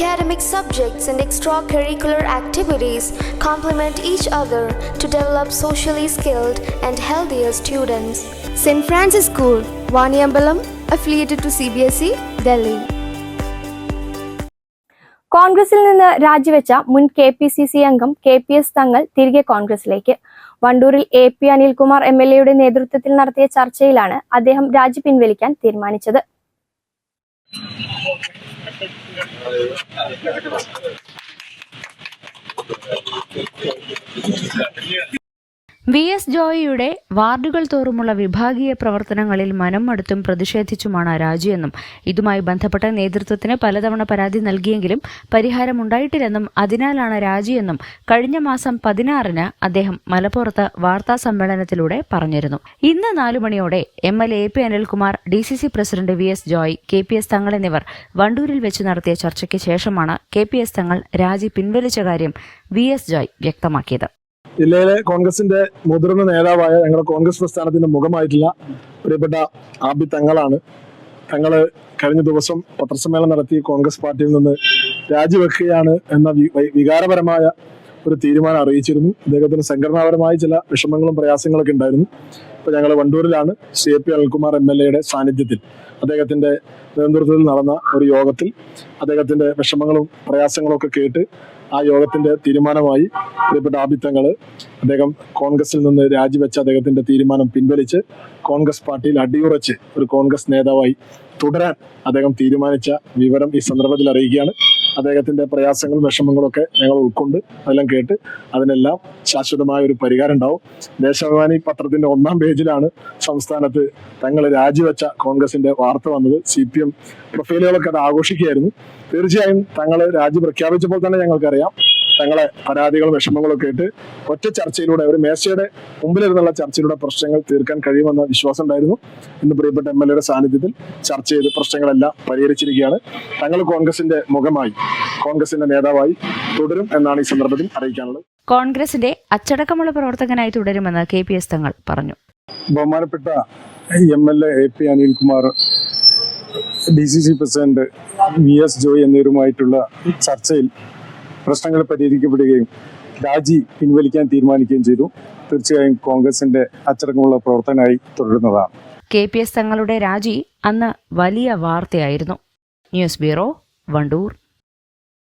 Academic subjects and extracurricular activities complement each other to develop socially skilled and healthier students. St. Francis School, Vaniambalam, affiliated to CBSE, Delhi. കോൺഗ്രസിൽ നിന്ന് രാജിവെച്ച മുൻ K P C C അംഗം K P S Thangal തിരികെ കോൺഗ്രസിലേക്ക് വണ്ടൂരിൽ A P Anilkumar M L എയുടെ നേതൃത്വത്തിൽ നടത്തിയ ചർച്ചയിലാണ് അദ്ദേഹം രാജി പിൻവലിക്കാൻ തീരുമാനിച്ചത് Thank you. വി എസ് ജോയിയുടെ വാർഡുകൾ തോറുമുള്ള വിഭാഗീയ പ്രവർത്തനങ്ങളിൽ മനം മടുത്തും പ്രതിഷേധിച്ചുമാണ് രാജിയെന്നും ഇതുമായി ബന്ധപ്പെട്ട നേതൃത്വത്തിന് പലതവണ പരാതി നൽകിയെങ്കിലും പരിഹാരമുണ്ടായിട്ടില്ലെന്നും അതിനാലാണ് രാജിയെന്നും കഴിഞ്ഞ മാസം പതിനാറിന് അദ്ദേഹം മലപ്പുറത്ത് വാർത്താ സമ്മേളനത്തിലൂടെ പറഞ്ഞിരുന്നു. ഇന്ന് നാലു മണിയോടെ M L A P Anilkumar D C C president V S Joy K P S Thangal എന്നിവർ വണ്ടൂരിൽ വെച്ച് നടത്തിയ ചർച്ചയ്ക്ക് ശേഷമാണ് കെ പി എസ് തങ്ങൾ രാജി പിൻവലിച്ച കാര്യം വി എസ് ജോയ് വ്യക്തമാക്കിയത്. ജില്ലയിലെ കോൺഗ്രസിന്റെ മുതിർന്ന നേതാവായ ഞങ്ങളുടെ കോൺഗ്രസ് പ്രസ്ഥാനത്തിന്റെ മുഖമായിട്ടുള്ള പ്രിയപ്പെട്ട ആബി തങ്ങളാണ്. തങ്ങൾ കഴിഞ്ഞ ദിവസം പത്രസമ്മേളനം നടത്തി കോൺഗ്രസ് പാർട്ടിയിൽ നിന്ന് രാജിവെക്കുകയാണ് എന്ന വികാരപരമായ ഒരു തീരുമാനം അറിയിച്ചിരുന്നു. അദ്ദേഹത്തിന് സംഘടനാപരമായ ചില വിഷമങ്ങളും പ്രയാസങ്ങളൊക്കെ ഉണ്ടായിരുന്നു. ഇപ്പൊ ഞങ്ങൾ വണ്ടൂരിലാണ് C A P Anilkumar M L എയുടെ സാന്നിധ്യത്തിൽ അദ്ദേഹത്തിന്റെ നേതൃത്വത്തിൽ നടന്ന ഒരു യോഗത്തിൽ അദ്ദേഹത്തിന്റെ വിഷമങ്ങളും പ്രയാസങ്ങളും ഒക്കെ കേട്ട് ആ യോഗത്തിന്റെ തീരുമാനമായി പ്രിയപ്പെട്ട ആഭിത്തങ്ങൾ അദ്ദേഹം കോൺഗ്രസിൽ നിന്ന് രാജിവെച്ച അദ്ദേഹത്തിന്റെ തീരുമാനം പിൻവലിച്ച് കോൺഗ്രസ് പാർട്ടിയിൽ അടിയുറച്ച് ഒരു കോൺഗ്രസ് നേതാവായി തുടരാൻ അദ്ദേഹം തീരുമാനിച്ച വിവരം ഈ സന്ദർഭത്തിൽ അറിയിക്കുകയാണ്. അദ്ദേഹത്തിന്റെ പ്രയാസങ്ങളും വിഷമങ്ങളും ഒക്കെ ഞങ്ങൾ ഉൾക്കൊണ്ട് അതെല്ലാം കേട്ട് അതിനെല്ലാം ശാശ്വതമായ ഒരു പരിഹാരം ഉണ്ടാവും. ദേശാഭിമാനി പത്രത്തിന്റെ ഒന്നാം പേജിലാണ് സംസ്ഥാനത്ത് തങ്ങൾ രാജിവെച്ച കോൺഗ്രസിന്റെ വാർത്ത വന്നത്. സി പി എം പ്രൊഫൈലുകളൊക്കെ അത് ആഘോഷിക്കുകയായിരുന്നു. തീർച്ചയായും തങ്ങൾ രാജി പ്രഖ്യാപിച്ചപ്പോൾ തന്നെ ഞങ്ങൾക്കറിയാം. തങ്ങളെ പരാതികളും വിഷമങ്ങളും ഒക്കെ ഇട്ട് ഒറ്റ ചർച്ചയിലൂടെ ഒരു മേശയുടെ മുമ്പിലിരുന്നുള്ള ചർച്ചയിലൂടെ പ്രശ്നങ്ങൾ തീർക്കാൻ കഴിയുമെന്ന വിശ്വാസം ഉണ്ടായിരുന്നു. ഇന്ന് പ്രിയപ്പെട്ട എം എൽ എയുടെ സാന്നിധ്യത്തിൽ ചർച്ച ചെയ്ത് പ്രശ്നങ്ങളെല്ലാം പരിഹരിച്ചിരിക്കുകയാണ്. തങ്ങൾ കോൺഗ്രസിന്റെ മുഖമായി കോൺഗ്രസിന്റെ നേതാവായി തുടരും എന്നാണ് ഈ സന്ദർഭത്തിൽ അറിയിക്കാനുള്ളത്. കോൺഗ്രസിന്റെ അച്ചടക്കമുള്ള പ്രവർത്തകനായി തുടരുമെന്ന് കെ പി എസ് തങ്ങൾ പറഞ്ഞു. ബഹുമാനപ്പെട്ട M L A A P Anilkumar D C C president V S Joy എന്നിവരുമായിട്ടുള്ള ചർച്ചയിൽ പ്രശ്നങ്ങൾ പരിഹരിക്കപ്പെടുകയും രാജി പിൻവലിക്കാൻ തീരുമാനിക്കുകയും ചെയ്തു. തീർച്ചയായും കോൺഗ്രസിന്റെ അച്ചടക്കമുള്ള പ്രവർത്തനമായി തുടരുന്നതാണ്. കെ പി എസ് തങ്ങളുടെ രാജി അന്ന് വലിയ വാർത്തയായിരുന്നു. News bureau Wandoor.